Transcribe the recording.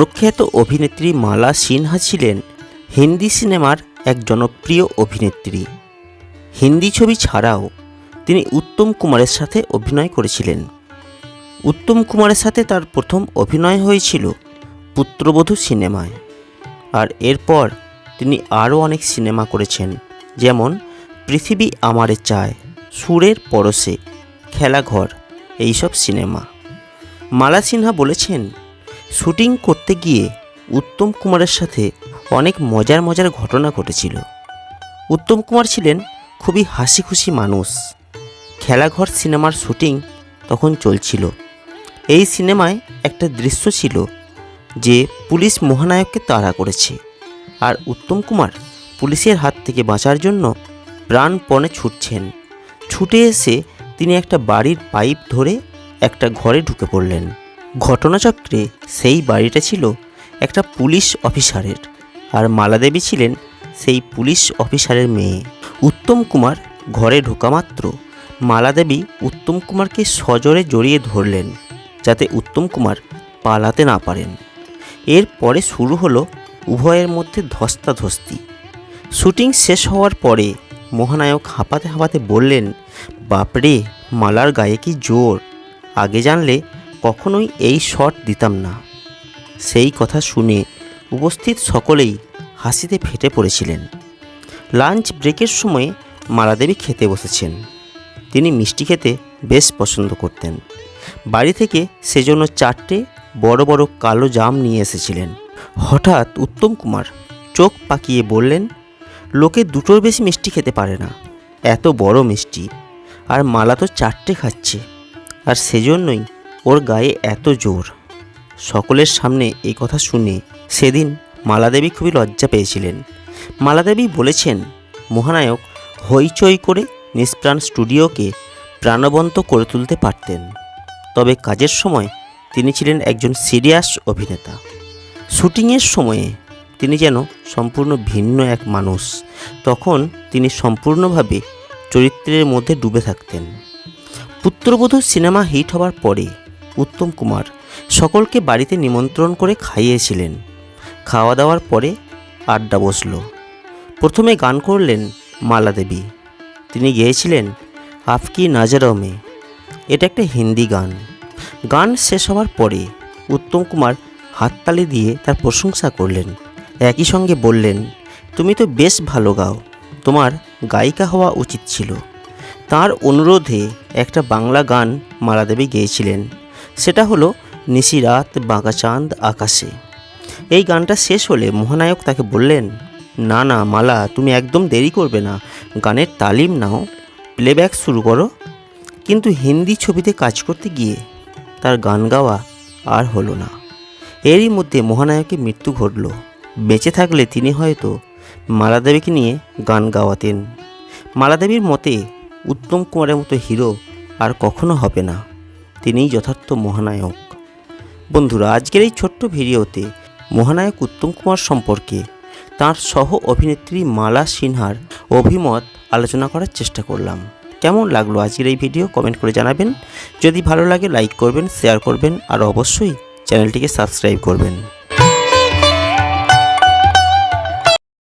প্রখ্যাত অভিনেত্রী মালা সিনহা ছিলেন হিন্দি সিনেমার এক জনপ্রিয় অভিনেত্রী। হিন্দি ছবি ছাড়াও তিনি উত্তম কুমারের সাথে অভিনয় করেছিলেন। উত্তম কুমারের সাথে তার প্রথম অভিনয় হয়েছিল পুত্রবধূ সিনেমায়। আর এরপর তিনি আরও অনেক সিনেমা করেছেন, যেমন পৃথিবী আমারে চায়, সুরের পরশে, খেলাঘর, এইসব সিনেমা। মালা সিনহা বলেছেন শুটিং করতে গিয়ে উত্তম কুমারের সাথে অনেক মজার মজার ঘটনা ঘটেছিল। উত্তম কুমার ছিলেন খুবই হাসি খুশি মানুষ। খেলাঘর সিনেমার শুটিং তখন চলছিল। এই সিনেমায় একটা দৃশ্য ছিল যে পুলিশ মহানায়ককে তাড়া করেছে আর উত্তম কুমার পুলিশের হাত থেকে বাঁচার জন্য প্রাণপণে ছুটছেন। ছুটে এসে তিনি একটা বাড়ির পাইপ ধরে একটা ঘরে ঢুকে পড়লেন। ঘটনাচক্রে সেই বাড়িটা ছিল একটা পুলিশ অফিসারের আর মালাদেবী ছিলেন সেই পুলিশ অফিসারের মেয়ে। উত্তম কুমার ঘরে ঢোকা মাত্র মালাদেবী উত্তম কুমারকে সজোরে জড়িয়ে ধরলেন যাতে উত্তম কুমার পালাতে না পারেন। এরপরে শুরু হলো উভয়ের মধ্যে ধস্তাধস্তি। শুটিং শেষ হওয়ার পরে মহানায়ক হাঁপাতে হাঁপাতে বললেন, বাপরে, মালার গায়ে কি জোর। আগে জানলে কখনোই এই শট দিতাম না। সেই কথা শুনে উপস্থিত সকলেই হাসিতে ফেটে পড়েছিলেন। লাঞ্চ ব্রেকের সময় মালাদেবী খেতে বসেছেন। তিনি মিষ্টি খেতে বেশ পছন্দ করতেন। বাড়ি থেকে সেজন্য চারটে বড় বড় কালো জাম নিয়ে এসেছিলেন। হঠাৎ উত্তম কুমার চোখ পাকিয়ে বললেন, লোকে দুটোর বেশি মিষ্টি খেতে পারে না। এত বড় মিষ্টি। আর মালা তো চারটে খাচ্ছে। আর সেজন্যই ওর গায়ে এত জোর। সকলের সামনে এই কথা শুনে সেদিন মালাদেবী খুবই লজ্জা পেয়েছিলেন। মালাদেবী বলেছেন, মহানায়ক, হইচই করে নিষ্প্রাণ স্টুডিওকে প্রাণবন্ত করে তুলতে পারতেন। তবে কাজের সময় তিনি ছিলেন একজন সিরিয়াস অভিনেতা। শুটিংয়ের সময়ে তিনি যেন সম্পূর্ণ ভিন্ন এক মানুষ, তখন তিনি সম্পূর্ণভাবে চরিত্রের মধ্যে ডুবে থাকতেন। পুত্রবধূ সিনেমা হিট হওয়ার পরে উত্তম কুমার সকলকে বাড়িতে নিমন্ত্রণ করে খাইয়েছিলেন। খাওয়া দাওয়ার পরে আড্ডা বসল। প্রথমে গান করলেন মালা দেবী। তিনি গেয়েছিলেন আফকি নাজারমে। এটা একটা হিন্দি গান। গান শেষ হওয়ার পরে উত্তম কুমার হাততালি দিয়ে তার প্রশংসা করলেন। একই সঙ্গে বললেন, তুমি তো বেশ ভালো গাও। তোমার গায়িকা হওয়া উচিত ছিল। তার অনুরোধে একটা বাংলা গান মালাদেবী গেয়েছিলেন। সেটা হলো নিশিরাত বাঁকা চাঁদ আকাশে। এই গানটা শেষ হলে মহানায়ক তাকে বললেন, না না, মালা, তুমি একদম দেরি করবে না। গানের তালিম নাও প্লেব্যাক শুরু করো। কিন্তু হিন্দি ছবিতে কাজ করতে গিয়ে তার গান গাওয়া আর হলো না। এরই মধ্যে মহানায়কের মৃত্যু ঘটল। বেঁচে থাকলে তিনি হয়তো মালাদেবীকে নিয়ে গান গাওয়াতেন। মালাদেবীর মতে, উত্তম কুমারের মতো হিরো আর কখনো হবে না। তিনিই যথার্থ মহানায়ক। বন্ধুরা, আজকের এই ছোট্ট ভিডিওতে মহানায়ক উত্তম কুমার সম্পর্কে তার সহ অভিনেত্রী মালা সিনহার অভিমত আলোচনা করার চেষ্টা করলাম। কেমন লাগল আজকের এই ভিডিও কমেন্ট করে জানাবেন। যদি ভালো লাগে, লাইক করবেন, শেয়ার করবেন, আর অবশ্যই চ্যানেলটিকে সাবস্ক্রাইব করবেন।